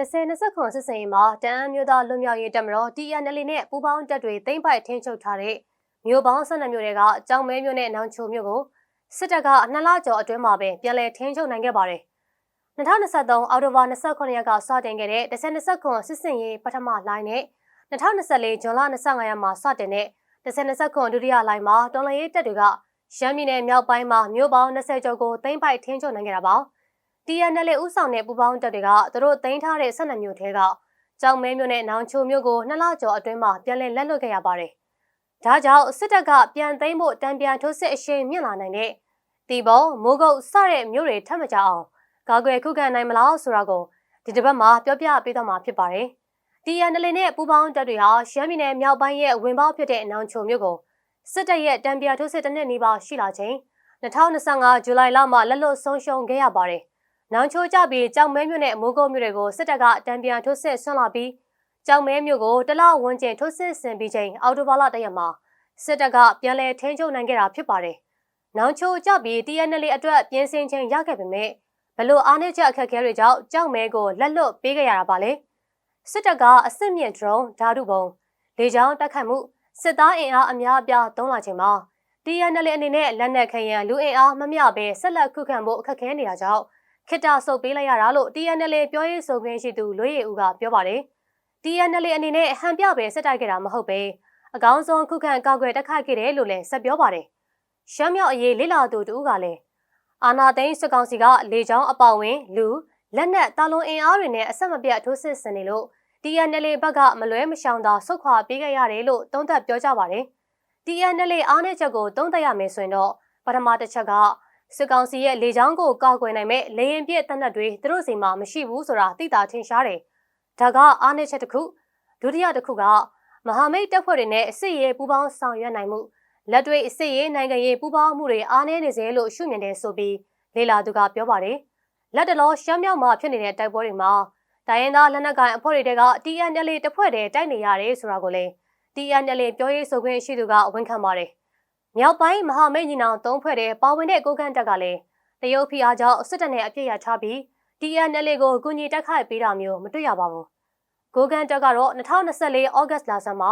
1029စစ်စင်ရေးမှာတအန်းမျိုးသားလွတ်မြောက်ရေးတပ်မတော် TNL နဲ့ပူးပေါင်းတပ်တွေသိမ်းပိုက်ထိန်းချုပ်ထားတဲ့မြို့ပေါင်း12မြို့တွေကကြောင်မဲမြို့နဲ့နောင်ချိုမြို့ကိုစစ်တပ်ကနှစ်လကျော်အတွင်းမှာပဲပြန်လည်ထိန်းချုပ်နိုင်ခဲ့ပါတယ်။2023အောက်တိုဘာ29ရက်ကစတင်ခဲ့တဲ့1029စစ်စင်ရေးပထမလိုင်းနဲ့2024ဇွန်လ25ရက်မှာစတင်တဲ့1029ဒုတိယလိုင်းမှာတော်လှန်ရေးတပ်တွေကရန်ပြည်နယ်မြောက်ပိုင်းမှာမြို့ပေါင်း20ကျော်ကိုသိမ်းပိုက်ထိန်းချုပ်နိုင်ခဲ့တာပါ။ TNL ဥဆောင်တဲ့ပူပေါင်းတပ်တွေကသူတို့သိမ်းထားတဲ့12မြို့ထဲကကြောင်မဲမြို့နဲ့နောင်ချိုမြို့ကိုနှစ်လကျော်အတွင်းမှာပြန်လည်လက်လွတ်ခဲ့ရပါတယ်။ဒါကြောင့်စစ်တပ်ကပြန်သိမ်းဖို့တံပြန်ထိုးစစ်အရှိန်မြင့်လာနိုင်တဲ့တီဘောမိုးကုတ်စတဲ့မြို့တွေထပ်မကြအောင်ကာကွယ်ခုခံနိုင်မလားဆိုတာကိုဒီတစ်ပတ်မှာပြောပြပေးတော့မှာဖြစ်ပါတယ်။ TNL နဲ့ပူပေါင်းတပ်တွေဟာရှမ်းပြည်နယ်မြောက်ပိုင်းရဲ့ဝင်ပေါက်ဖြစ်တဲ့နောင်ချိုမြို့ကိုစစ်တပ်ရဲ့တံပြန်ထိုးစစ်တစ်နှစ်နီးပါးရှိလာချိန်2025ဇူလိုင်လမှာလက်လွတ်ဆုံးရှုံးခဲ့ရပါတယ်။ နောင်ချိုကြပြီးကြောင်မဲမြို့နဲ့မိုးကုတ်မြို့တွေကိုစစ်တပ်ကတံပြန်ထိုးစစ်ဆွန့်လာပြီးကြောင်မဲမြို့ကိုတလဝန်းကျင်ထိုးစစ်ဆင်ပြီးချိန်အော်တိုဘာလတရက်မှာစစ်တပ်ကပြန်လည်ထိန်းချုပ်နိုင်ခဲ့တာဖြစ်ပါတယ်။နောင်ချိုကြပြီး TNL အတွက်ပြင်ဆင်ချိန်ရခဲ့ပေမဲ့ဘလို့အားနည်းချက်အခက်အခဲတွေကြောင့်ကြောင်မဲကိုလက်လွတ်ပေးခဲ့ရတာပါလေ။စစ်တပ်ကအစစ်မြင့် drone ဓာတုပုံလေကြောင်းတိုက်ခိုက်မှုစစ်သားအင်အားအများအပြားသုံးလာချိန်မှာ TNL အနေနဲ့လက်နက်ခဲယံလူအင်အားမမျှပဲဆက်လက်ခုခံဖို့အခက်ခဲနေတာကြောင့် ခိတဆုပ်ပေးလိုက်ရတာလို့ TNL ပြောရေးဆိုခွင့်ရှိသူလွေးရည်ဦးကပြောပါတယ်။ TNL အနေနဲ့ဟန်ပြပဲစစ်တိုက်ခဲ့တာမဟုတ်ပဲအကောင်းဆုံးခုခံကာကွယ်တိုက်ခိုက်ခဲ့တယ်လို့လည်းဆက်ပြောပါတယ်။ရှမ်းမြောက်အရေးလိလာသူတူကလည်းအာနာသိန်းစစ်ကောင်စီကလေကြောင်းအပေါဝင်လူလက်နက်တာလွန်အင်အားတွေနဲ့အဆက်မပြတ်ထိုးစစ်ဆင်နေလို့ TNL ဘက်ကမလွဲမရှောင်သာဆုတ်ခွာပေးခဲ့ရတယ်လို့သုံးသပ်ပြောကြပါတယ်။ TNL အားနည်းချက်ကိုသုံးသပ်ရမယ်ဆိုရင်တော့ပထမတစ်ချက်က စစ်ကောင်စီရဲ့လေကြောင်းကိုကာကွယ်နိုင်မဲ့လေရင်ပြည့်တပ်နက်တွေသူတို့စီမှာမရှိဘူးဆိုတာသိတာထင်ရှားတယ်။ဒါကအားနည်းချက်တစ်ခုဒုတိယတစ်ခုကမဟာမိတ်တပ်ဖွဲ့တွေနဲ့အစ်ရေးပူးပေါင်းဆောင်ရွက်နိုင်မှုလက်တွေ့အစ်ရေးနိုင်ငံရေးပူးပေါင်းမှုတွေအားနည်းနေစေလို့ရှုမြင်တယ်ဆိုပြီးလေလာသူကပြောပါတယ်။လက်တလောရှမ်းမြောက်မှာဖြစ်နေတဲ့တိုက်ပွဲတွေမှာတိုင်းရင်းသားလက်နက်ကိုင်အဖွဲ့တွေက TNL တပ်ဖွဲ့တွေတိုက်နေရတယ်ဆိုတာကိုလည်း TNL ပြောရေးဆိုခွင့်ရှိသူကဝန်ခံပါတယ်။ မြောက်ပိုင်းမဟာမိတ်ညီနောင်သုံးဖွဲ့တဲ့ပါဝင်တဲ့ကိုကန့်တက်ကလည်းတရုတ်ဖိအားကြောင့်စစ်တပ်နဲ့အပြစ်ရထားပြီး TNL ကိုကူညီတက်ခိုက်ပေးတာမျိုးမတွေ့ရပါဘူး။ကိုကန်တက်ကတော့2024ဩဂတ်လဆန်းမှာ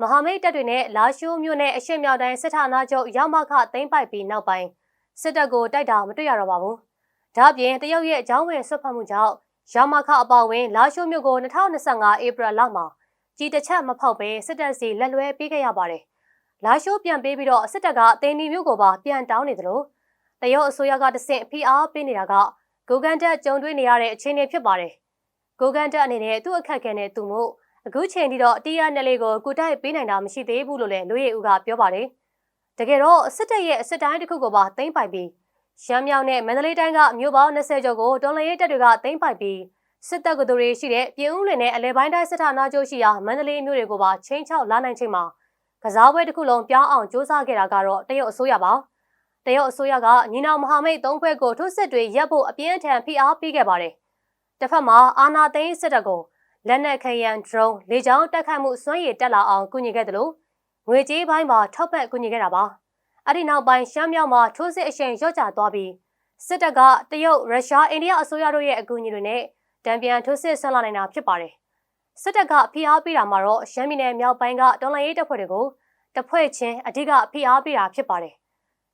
မဟာမိတ်တပ်တွေနဲ့လာရှိုးမြို့နယ်အရှိမြောက်တိုင်းစစ်ဌာနချုပ်ရောက်မခသိမ်းပိုက်ပြီးနောက်ပိုင်းစစ်တပ်ကိုတိုက်တာမတွေ့ရတော့ပါဘူး။ဒါ့အပြင်တရုတ်ရဲ့အကြောင်းဝင်ဆွတ်ဖက်မှုကြောင့်ရောက်မခအပေါဝင် လာရှိုးမြို့ကို2025ဧပြီလမှာကြီးတစ်ချက်မဖောက်ပဲစစ်တပ်စီလက်လွဲပေးခဲ့ရပါတယ်။ လာရှိုးပြန်ပေးပြီးတော့စစ်တပ်ကအသိန်းဒီမြို့ကိုပါပြန်တောင်းနေသလိုတရုတ်အစိုးရကတဆင့်ဖိအားပေးနေတာကဂိုဂန်တက်ကြုံတွေ့နေရတဲ့အခြေအနေဖြစ်ပါတယ်။ဂိုဂန်တက်အနေနဲ့သူ့အခက်အခဲနဲ့သူ့မို့အခုချိန်ထိတော့တီးရနယ်လေးကိုကုတိုက်ပေးနိုင်တာမရှိသေးဘူးလို့လည်းလူရည်ဦးကပြောပါတယ်။တကယ်တော့စစ်တပ်ရဲ့စစ်တိုင်းတစ်ခုကိုပါသိမ်းပိုက်ပြီးရမ်းမြောက်နဲ့မန္တလေးတိုင်းကမြို့ပေါင်း20ကျော်ကိုတော်လှန်ရေးတပ်တွေကသိမ်းပိုက်ပြီးစစ်တပ်ကသူတွေရှိတဲ့ပြည်ဦးလွင်နဲ့အလဲပိုင်းတိုင်းစစ်ဌာနချုပ်ရှိရာမန္တလေးမြို့တွေကိုပါချင်းချောက်လာနိုင်ချိန်မှာ ကစားပွဲတစ်ခုလုံးပြောင်းအောင်စ조사ခဲ့တာကတော့တရုတ်အစိုးရပါ။တရုတ်အစိုးရကညီနောင်မဟာမိတ်သုံးဖွဲ့ကိုထိုးစစ်တွေရပ်ဖို့အပြင်းထန်ဖိအားပေးခဲ့ပါတယ်။တစ်ဖက်မှာအာနာသိန်းစစ်တပ်ကိုလက်နက်ခရန် drone လေကြောင်းတိုက်ခိုက်မှုစွမ်းရည်တက်လာအောင်ကူညီခဲ့တယ်လို့ငွေကြေးပိုင်းမှာထောက်ပံ့ကူညီခဲ့တာပါ။အဲ့ဒီနောက်ပိုင်းရှမ်းမြောက်မှာထိုးစစ်အရှိန်လျော့ကျသွားပြီးစစ်တပ်ကတရုတ်ရုရှားအိန္ဒိယအစိုးရတို့ရဲ့အကူအညီတွေနဲ့တံပြန်ထိုးစစ်ဆက်လာနိုင်တာဖြစ်ပါတယ်။ စစ်တပ်ကဖိအားပေးတာမှာတော့ရှမ်းပြည်နယ်မြောက်ပိုင်းကတော်လှန်ရေးတပ်ဖွဲ့တွေကိုတပ်ဖွဲ့ချင်းအဓိကဖိအားပေးတာဖြစ်ပါတယ်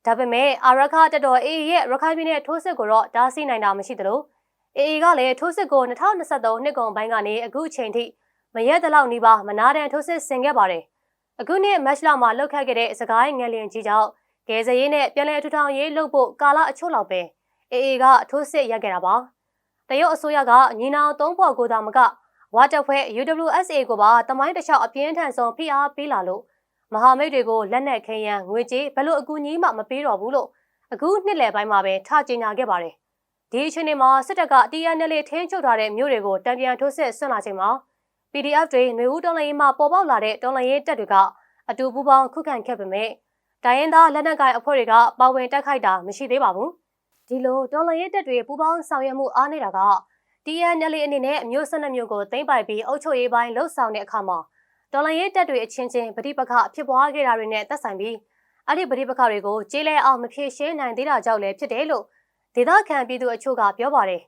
ဒါပေမဲ့အာရခတက်တော် AA ရဲ့ရခိုင်ပြည်နယ်ထိုးစစ်ကိုတော့တားဆီးနိုင်တာမရှိသလို AA ကလည်းထိုးစစ်ကို2023နှစ်ကုန်ပိုင်းကနေအခုချိန်ထိမရက်တလောက်နီးပါးမနာတန်ထိုးစစ်ဆင်ခဲ့ပါတယ်။အခုနှစ်မတ်လမှာလှုပ်ခတ်ခဲ့တဲ့စကိုင်းငလျင်ကြီးကြောင့်ကယ်ဆယ်ရေးနဲ့ပြည်내ထူထောင်ရေးလုပ်ဖို့ကာလအချို့လောက်ပဲ AA ကထိုးစစ်ရက်ခဲ့တာပါ။တရုတ်အစိုးရကညီနောင်သုံးဖော်ကိုသာမက ဝါတပ်ဖွဲ့ UWSA ကိုပါတမိုင်းတလျှောက်အပြင်းထန်ဆုံးဖိအားပေးလာလို့မဟာမိတ်တွေကိုလက်နက်ခဲယံငွေကြေးဘလို့အကူအညီမှမပေးတော့ဘူးလို့အခုနှစ်လယ်ပိုင်းမှာပဲထကြေညာခဲ့ပါတယ်။ဒီအချိန်မှာစစ်တပ်က TNL ထင်းချုပ်ထားတဲ့မြို့တွေကိုတံပြန်ထိုးစစ်ဆင်လာချိန်မှာ PDF တွေຫນွေဦးတော်လှန်ရေးမှာပေါ်ပေါက်လာတဲ့တော်လှန်ရေးတပ်တွေကအတူပူးပေါင်းခုခံခဲ့ပေမဲ့တိုင်းရင်းသားလက်နက်ကိုင်အဖွဲ့တွေကပါဝင်တိုက်ခိုက်တာမရှိသေးပါဘူး။ဒီလိုတော်လှန်ရေးတပ်တွေပူးပေါင်းဆောင်ရွက်မှုအားနေတာက TNL အနေနဲ့မြို့၁၂မြို့ကိုသိမ်းပိုက်ပြီးအုပ်ချုပ်ရေးပိုင်းလှုပ်ဆောင်တဲ့အခါမှာတော်လှန်ရေးတပ်တွေအချင်းချင်းပဋိပက္ခဖြစ်ပွားခဲ့တာတွေနဲ့သက်ဆိုင်ပြီးအဲ့ဒီပဋိပက္ခတွေကိုကျေးလဲအောင်မဖြေရှင်းနိုင်သေးတာကြောင့်လည်းဖြစ်တယ်လို့ဒေသခံပြည်သူအချို့ကပြောပါတယ်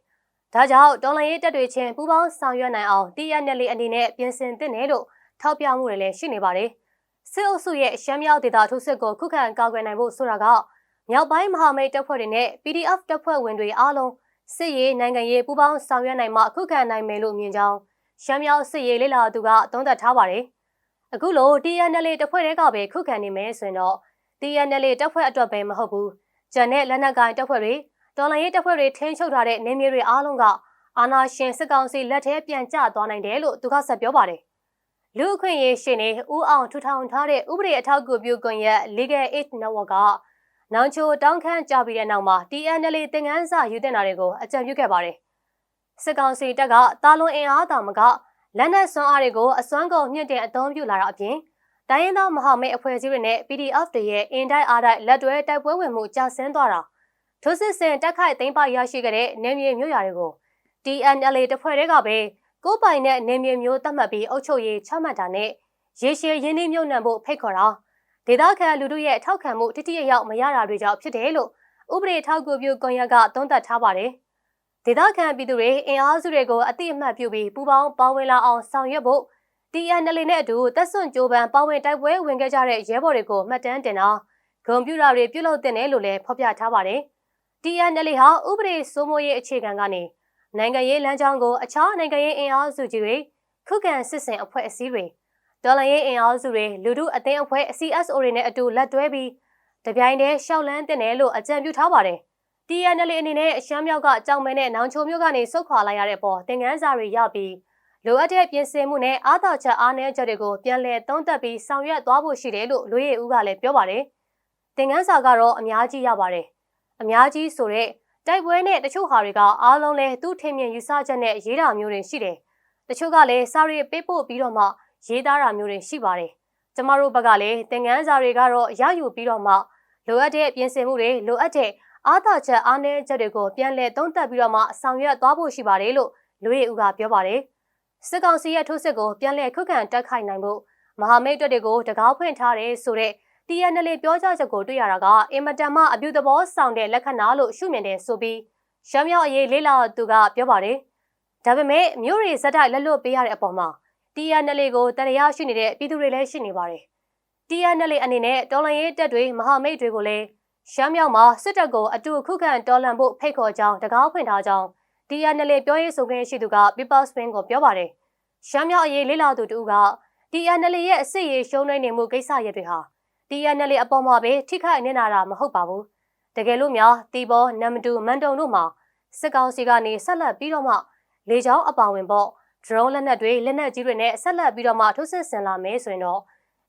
ဒါကြောင့်တော်လန်ရေးတပ်တွေချင်းပူးပေါင်းဆောင်ရွက်နိုင်အောင် TNL အနေနဲ့ပြင်ဆင်သင့်တယ်လို့ထောက်ပြမှုတွေလည်းရှိနေပါတယ်။စစ်အုပ်စုရဲ့ရှမ်းမြောက်ဒေသထိုးစစ်ကိုခုခံကာကွယ်နိုင်ဖို့ဆိုတာကမြောက်ပိုင်းမဟာမိတ်တပ်ဖွဲ့တွေနဲ့ PDF တပ်ဖွဲ့ဝင်တွေအားလုံး စစ်ရေးနိုင်ငံရေးပူးပေါင်းဆောင်ရွက်နိုင်မှခုခံနိုင်မယ်လို့မြင်ကြောင်းရှမ်းမြောက်စစ်ရေးလေ့လာသူကသုံးသပ်ထားပါတယ်။အခုလို TNL တပ်ဖွဲ့တွေကပဲခုခံနေမယ်ဆိုရင်တော့ TNL တပ်ဖွဲ့အတွက်ပဲမဟုတ်ဘူး။ဂျန်နဲ့လက်နက်ကိုင်တပ်ဖွဲ့တွေတော်လှန်ရေးတပ်ဖွဲ့တွေထိန်းချုပ်ထားတဲ့နေမြေတွေအားလုံးကအာဏာရှင်စစ်ကောင်စီလက်ထဲပြန်ကျသွားနိုင်တယ်လို့သူကဆက်ပြောပါတယ်။လူအခွင့်ရေးရှင်နေဦးအောင်ထူထောင်ထားတဲ့ဥပဒေအထောက်အကူပြုကွန်ရက် Legal Aid Network က နောင်ချိုတောင်းခန့်ကြပြီးတဲ့နောက်မှာ TNL သင်ငန်းစာယူတင်တာတွေကိုအကြံပြုခဲ့ပါတယ်။စစ်ကောင်စီတပ်ကတာလွန်အင်အားတာမကလက်နက်စွမ်းအားတွေကိုအစွမ်းကုန်မြင့်တင်အသုံးပြုလာတာအပြင်တိုင်းရင်းသားမဟာမိတ်အဖွဲ့အစည်းတွေနဲ့ PDF တွေရဲ့အင်တိုက်အားတိုက်လက်တွဲတိုက်ပွဲဝင်မှုကြာဆင်းသွားတာထိုးစစ်ဆင်တက်ခိုက်သိမ်းပိုက်ရရှိခဲ့တဲ့နေမြေမြို့ရာတွေကို TNL တပ်ဖွဲ့တွေကပဲကိုပိုင်တဲ့နေမြေမျိုးသတ်မှတ်ပြီးအုပ်ချုပ်ရေးချမှတ်တာနဲ့ရေရှည်ရင်းနှီးမြုပ်နှံဖို့ဖိတ်ခေါ်တာ ဒေသခံလူထုရဲ့ထောက်ခံမှုတိတိယရောက်မရတာတွေကြောင့်ဖြစ်တယ်လို့ဥပဒေထောက်ကူပြုကွန်ရက်ကသုံးသပ်ထားပါတယ်။ဒေသခံပြည်သူတွေအင်အားစုတွေကိုအတိအမှတ်ပြုပြီးပူးပေါင်းပါဝင်လာအောင်ဆောင်ရွက်ဖို့ TNL နဲ့အတူတက်ဆွန့်ကြိုးပမ်းပါဝင်တိုက်ပွဲဝင်ခဲ့ကြတဲ့ရဲဘော်တွေကိုမှတ်တမ်းတင်တာဂုံပြူတာတွေပြုလုပ်တင်တယ်လို့လည်းဖော်ပြထားပါတယ်။ TNL ဟာဥပဒေစိုးမိုးရေးအခြေခံကနေနိုင်ငံရေးလမ်းကြောင်းကိုအခြားနိုင်ငံရေးအင်အားစုကြီးတွေခုခံစစ်ဆင်အဖွဲ့အစည်းတွေ ဒေါ်လာရေးအင်အားစုတွေလူထုအသင်းအဖွဲ့ CSO တွေနဲ့အတူလက်တွဲပြီးတပြိုင်တည်းရှောက်လန်းတင်တယ်လို့အကြံပြုထားပါတယ်။ TNL အနေနဲ့အရှမ်းမြောက်ကကြောင်မဲနဲ့နောင်ချိုမြို့ကနေဆုတ်ခွာလိုက်ရတဲ့ပေါ်သင်ခန်းစာတွေရပြီးလိုအပ်တဲ့ပြင်ဆင်မှုနဲ့အားသာချက်အားနည်းချက်တွေကိုပြန်လည်သုံးသပ်ပြီးဆောင်ရွက်သွားဖို့ရှိတယ်လို့လူရဲဦးကလည်းပြောပါတယ်။သင်ခန်းစာကတော့အများကြီးရပါတယ်။အများကြီးဆိုတဲ့တိုက်ပွဲနဲ့တချို့ဟာတွေကအားလုံးလဲသူ့ထင်မြင်ယူဆချက်နဲ့ရေးတာမျိုးတွေရှိတယ်။တချို့ကလည်းစာရီပေးပို့ပြီးတော့မှ ရေးသားတာမျိုးတွေရှိပါတယ်။ကျမတို့ဘက်ကလည်းသင်ခန်းစာတွေကတော့ရယူပြီးတော့မှလိုအပ်တဲ့ပြင်ဆင်မှုတွေလိုအပ်တဲ့အားသာချက်အားနည်းချက်တွေကိုပြန်လည်သုံးသပ်ပြီးတော့မှဆောင်ရွက်သွားဖို့ရှိပါတယ်လို့လူရဲဦးကပြောပါတယ်။စစ်ကောင်စီရဲ့ထိုးစစ်ကိုပြန်လည်ခုခံတက်ခိုက်နိုင်ဖို့မဟာမိတ်တပ်တွေကိုတကားဖွင့်ထားတယ်ဆိုတဲ့ TNL ပြောကြားချက်ကိုတွေ့ရတာကအင်မတန်မှအပြုသဘောဆောင်တဲ့လက္ခဏာလို့ရှုမြင်တယ်ဆိုပြီးရှမ်းမြောက်အရေးလေးလာသူကပြောပါတယ်။ဒါပေမဲ့မြို့ရီဇက်တိုက်လက်လွတ်ပေးရတဲ့အပေါ်မှာ TNL ကိုတရားရှိနေတဲ့ပြည်သူတွေလည်းရှိနေပါတယ်။ TNL အနေနဲ့တော်လှန်ရေးတပ်တွေမဟာမိတ်တွေကိုလည်းရှမ်းမြောက်မှာစစ်တပ်ကိုအတူခုခံတော်လှန်ဖို့ဖိတ်ခေါ်ကြောင်းတကားဖွင့်ထားကြောင်း TNL ပြောရေးဆိုခွင့်ရှိသူက People Spin ကိုပြောပါတယ်။ရှမ်းမြောက်အရေးလေးလာသူတူက TNL ရဲ့အစ်ရေးရှုံးနေမှုကိစ္စရပ်တွေဟာ TNL အပေါ်မှာပဲထိခိုက်နေတာတာမဟုတ်ပါဘူးတကယ်လို့များတီဘောနမ်တူမန်တုံတို့မှာစစ်ကောင်စီကနေဆက်လက်ပြီးတော့မှလေကြောင်းအပါဝင်ပေါ့ drone လက်နက်တွေလက်နက်ကြီးတွေနဲ့ဆက်လက်ပြီးတော့မှထိုးစစ်ဆင်လာမယ်ဆိုရင်တော့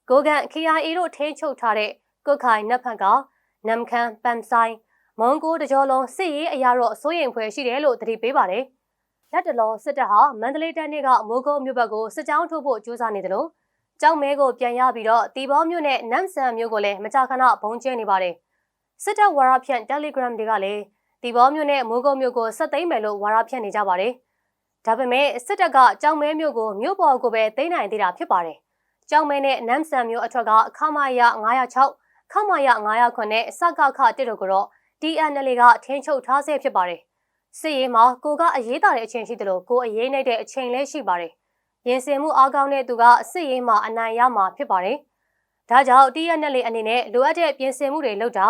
ကိုကန် KIA တို့ထိန်းချုပ်ထားတဲ့ကုတ်ခိုင်နက်ဖန်ကနမ်ခန်ပန်ဆိုင်မွန်ကိုတကြောလုံးစစ်ရေးအရာတော့အစိုးရိမ်ဖွယ်ရှိတယ်လို့တတိပေးပါတယ်လက်တလောစစ်တပ်ဟာမန္တလေးတိုင်းကမိုးကုတ်မြို့ဘက်ကိုစစ်ကြောင်းထိုးဖို့ကြိုးစားနေတယ်လို့ကြောက်မဲကိုပြန်ရပြီးတော့တီဘောမြို့နဲ့နမ်ဆန်မြို့ကိုလည်းမကြာခဏဘုံကျဲနေပါတယ်။စစ်တပ်ဝါရဖြန့် Telegram တွေကလည်းတီဘောမြို့နဲ့မိုးကုတ်မြို့ကိုဆက်သိမ်းမယ်လို့ဝါရဖြန့်နေကြပါတယ်။ ဒါပေမဲ့စစ်တပ်ကကြောက်မဲမြို့ကိုမြို့ပေါ်ကိုပဲသိမ်းနိုင်သေးတာဖြစ်ပါတယ်။ကြောက်မဲနဲ့နမ်ဆန်မြို့အထွက်ကခမာယ906ခမာယ909နဲ့စကခတစ်တို့ကတော့ TNL ကထင်းချုပ်ထားဆဲဖြစ်ပါတယ်။စစ်ရေးမှာကိုကအရေးတာတဲ့အချိန်ရှိတယ်လို့ကိုအရေးနိုင်တဲ့အချိန်လည်းရှိပါတယ်ရင်စင်မှုအားကောင်းတဲ့သူကစစ်ရေးမှာအနိုင်ရမှာဖြစ်ပါတယ်။ဒါကြောင့် TNL အနေနဲ့လိုအပ်တဲ့ပြင်ဆင်မှုတွေလုပ်တာ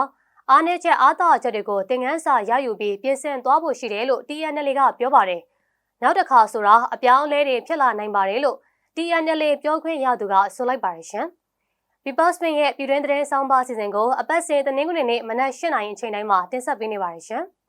အားနည်းချက်အားသာချက်တွေကိုသင်ခန်းစာရယူပြီးပြင်ဆင်သွားဖို့ရှိတယ်လို့ TNL ကပြောပါတယ်။ နောက်တစ်ခါဆိုတာအပြောင်းအလဲတွေဖြစ်လာနိုင်ပါတယ်လို့ TNL ပြောခွင့်ရသူကဆိုလိုက်ပါတယ်ရှင်။ People's Bank ရဲ့ပြည်တွင်းသတင်းဆောင်ပါစီစဉ်ကိုအပတ်စဉ်တနင်္ဂနွေနေ့မနက်၈ :00 နာရီအချိန်တိုင်းမှာတင်ဆက်ပေးနေပါတယ်ရှင်။